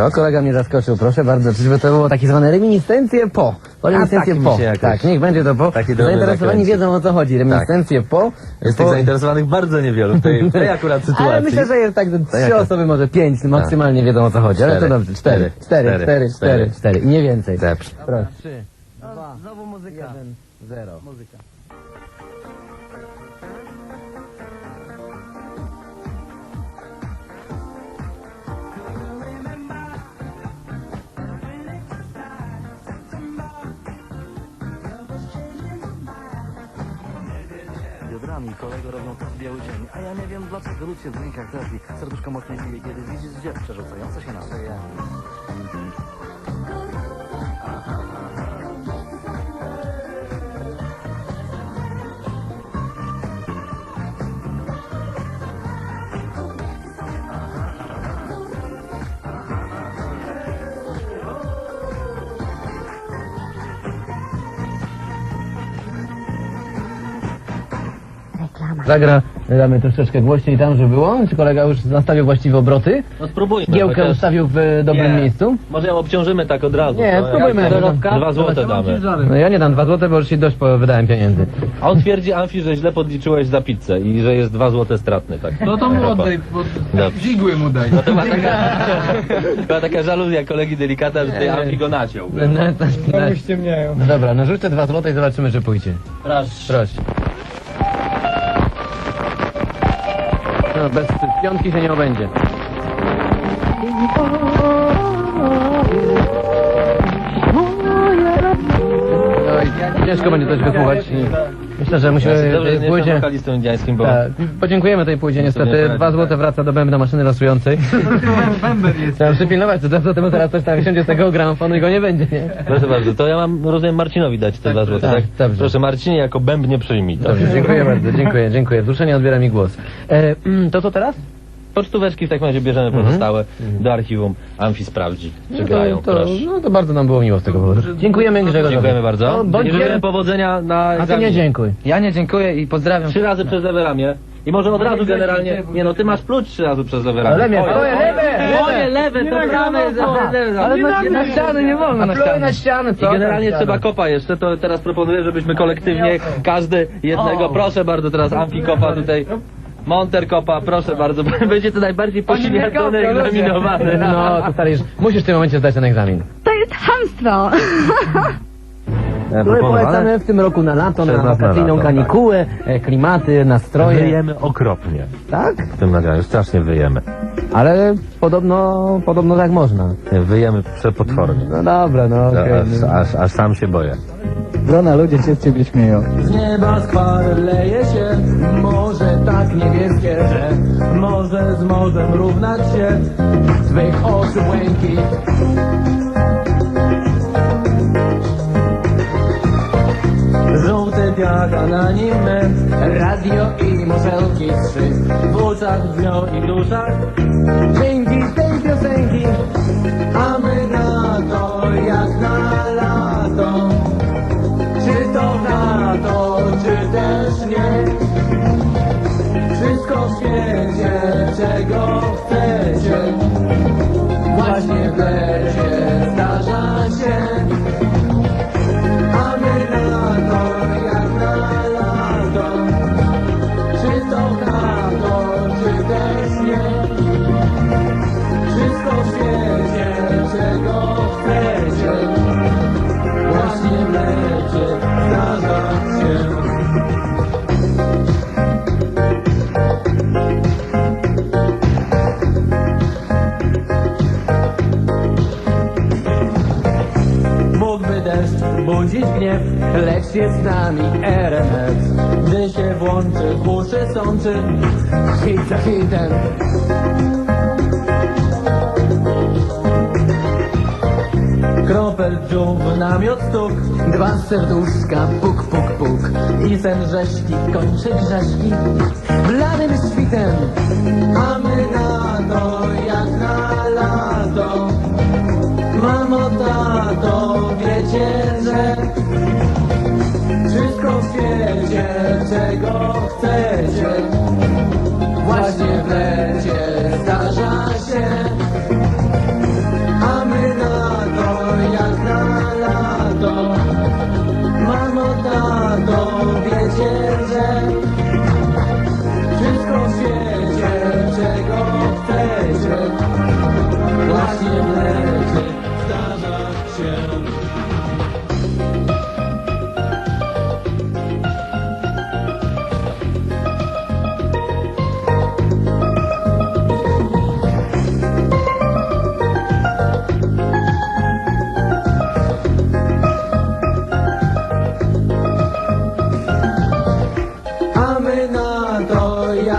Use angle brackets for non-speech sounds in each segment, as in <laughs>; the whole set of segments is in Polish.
to, kolega mnie zaskoczył, proszę bardzo, czyżby to było takie zwane reminiscencje po. Reminiscencje tak mi po. się jakoś- Tak, niech będzie to po. Taki dobry Zainteresowani zakręcik. wiedzą o co chodzi. Reminiscencje po. Jest po... tych zainteresowanych bardzo niewielu w tej, w tej akurat <laughs> sytuacji. Ale myślę, że jest tak, że trzy jaka? osoby, może pięć maksymalnie wiedzą o co chodzi. Ale to Cztery. dobrze, cztery. Cztery. Cztery, cztery, cztery, Cztery. cztery. I nie więcej. Dobrze. Proszę. Trzy, dwa, znowu muzyka. Jeden, zero. Muzyka. Robią to w biały dzień. A ja nie wiem dlaczego lud się w rękach trafi. Serduszko mocniej bije, kiedy widzisz dziew przerzucające się na szyję Zagra, damy troszeczkę głośniej tam, żeby było. Czy kolega już nastawił właściwe obroty? No spróbujmy. Giełkę chociaż- ustawił w e, dobrym Nie. miejscu? Może ją obciążymy tak od razu. Nie, To spróbujmy. jak- Dorobka? Dwa złote damy. No ja nie dam dwa złote, bo już ci dość po- wydałem pieniędzy. A on twierdzi, Amfi, że źle podliczyłeś za pizzę i że jest dwa złote stratny. Tak. No to mu oddaj, bo Dobrze. zigły mu daj. No to była taka, <laughs> była taka żaluzja kolegi delikata, że tej Amfi go naciął. No, no, no, no dobra, no rzuć te dwa złote i zobaczymy, czy pójdzie. Proszę. Proszę. Bez piątki się nie obędzie. Ciężko będzie coś wysłuchać. Myślę, że musimy Dobrze, że tej nie jestem płycie... wokalistą indiańskim, bo... Tak, podziękujemy tej płycie niestety. poradzi, Dwa złote tak. wraca do bębna maszyny losującej. Trzeba przypilnować, to dwa złote, bo teraz coś tam wysiądzie z tego gramofonu i go nie będzie, nie? Proszę bardzo, to ja mam, rozumiem, Marcinowi dać te dwa złote, tak, tak? dobrze. Proszę, Marcinie, jako bębnie przyjmij to. Dobrze, dziękuję bardzo, dziękuję, dziękuję. Wzruszenie odbiera mi głos. E, mm, to co teraz? Pocztóweczki w takim razie bierzemy pozostałe do archiwum. Amfi sprawdzi, czy grają, to, to, proszę. no to bardzo nam było miło z tego powodu. Dziękujemy Grzegorzowi. Dziękujemy bardzo. No, bądź Życzymy powodzenia na A ty nie egzaminie. dziękuj. Ja nie dziękuję i pozdrawiam. Trzy razy przez lewe ramię. I może od razu generalnie... Nie no, ty masz pluć trzy razy przez lewe ramię. Ale mnie, Oj, twoje lewe, Moje lewe. to prawe, lewe. Ale na, na ściany nie wolno na Pluj ściany. na ścianę, I co generalnie tam trzeba ścianę? kopa jeszcze, to teraz proponuję, żebyśmy kolektywnie, każdy jednego, proszę bardzo teraz Amfi kopa tutaj, Monter kopa, proszę bardzo, <laughs> będzie to najbardziej poświęcony, egzaminowany. No, <laughs> to stary, już musisz w tym momencie zdać ten egzamin. To jest hamstwo. Który polecamy w tym roku na lato, na Przez nas na wakacyjną lato, kanikułę, e, klimaty, nastroje. Wyjemy okropnie Tak? w tym nagraniu, strasznie wyjemy. Ale podobno, podobno tak można. Wyjemy przepotwornie. No dobra, no okej. Aż, aż, aż sam się boję. Grona ludzie się z ciebie śmieją. Z nieba skwar leje się, morze tak niebieskie, że może z morzem równać się Twych oczu błękit. Żółty piach, na nim radio i muszelki trzy W oczach brzmią i w duszach dźwięki z nami RMF Gdy się włączy, w uszy sączy, hit za hitem. Kropel dżum, namiot stuk Dwa serduszka, puk, puk, puk. I sen rzeźki kończy grzeszki. Bladym świtem A my na to jak na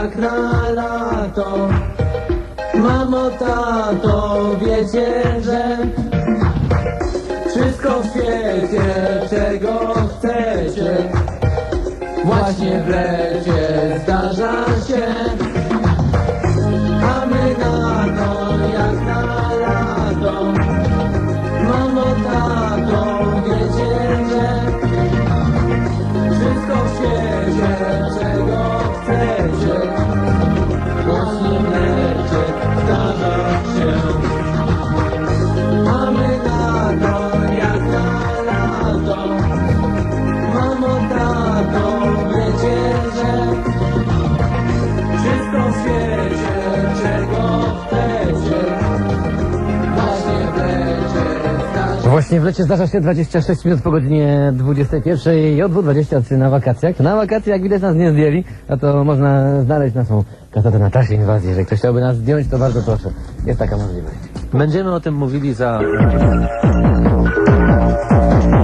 jak na lato. Mamo, tato, wiecie, że wszystko w świecie, czego chcecie, właśnie w lecie. Właśnie w lecie zdarza się 26 minut po godzinie 21 i od 23 na wakacjach. Na wakacje, jak widać, nas nie zdjęli, a to można znaleźć naszą kasetę na czasie inwazji. Jeżeli ktoś chciałby nas zdjąć, to bardzo proszę. Jest taka możliwość. Będziemy o tym mówili za <clears throat>